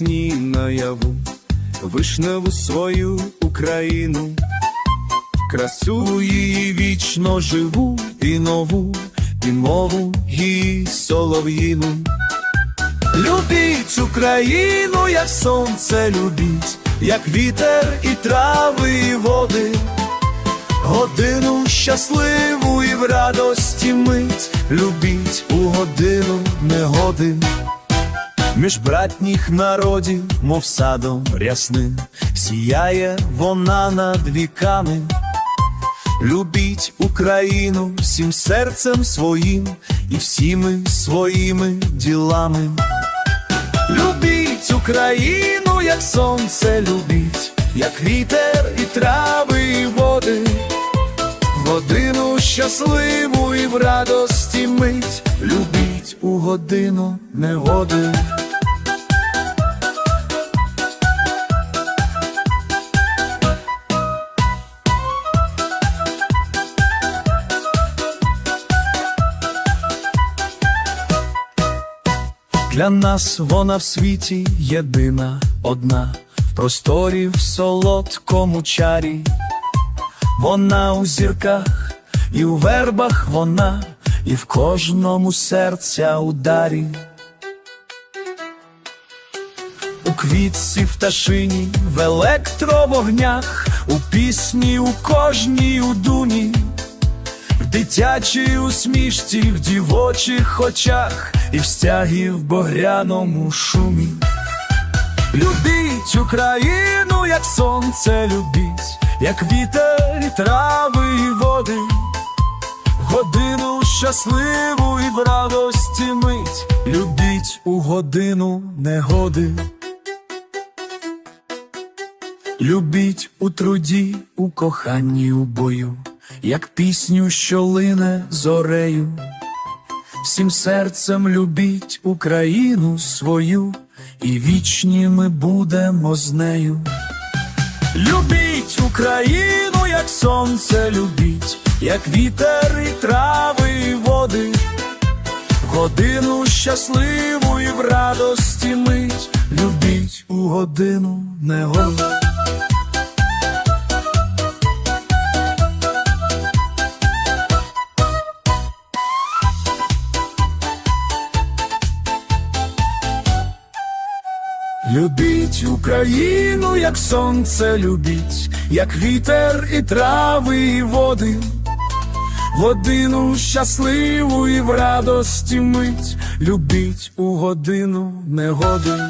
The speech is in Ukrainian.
пісні наяву, вишневу свою Україну, красу її вічно живу і нову, і мову її солов'їну. Любіть Україну, як сонце любіть, як вітер і трави, і води, годину щасливу і в радості мить, любіть у годину негоди. Між братніх народів, мов садом рясним, сіяє вона над віками. Любіть Україну всім серцем своїм і всіми своїми ділами. Любіть Україну, як сонце любіть, як вітер і трави, і води, годину щасливу і в радості мить, любіть у годину негоди. Для нас вона в світі єдина, одна, в просторі в солодкому чарі. Вона у зірках, і у вербах вона, і в кожному серця ударі. У квітці в пташині, в електровогнях, у пісні, у кожній у дуні. Дитячій усмішці, в дівочих очах і в стягі в багряному шумі. Любіть Україну, як сонце любіть, як вітер і трави і води, годину щасливу і в радості мить, любіть у годину негоди. Любіть у труді, у коханні, у бою, як пісню, що лине зорею. Всім серцем любіть Україну свою, і вічні ми будемо з нею. Любіть Україну, як сонце любіть, як вітер і трави, і води, годину щасливу і в радості мить, любіть у годину негоди. Любіть Україну, як сонце любіть, як вітер і трави, і води, годину щасливу і в радості мить, любіть у годину негоди.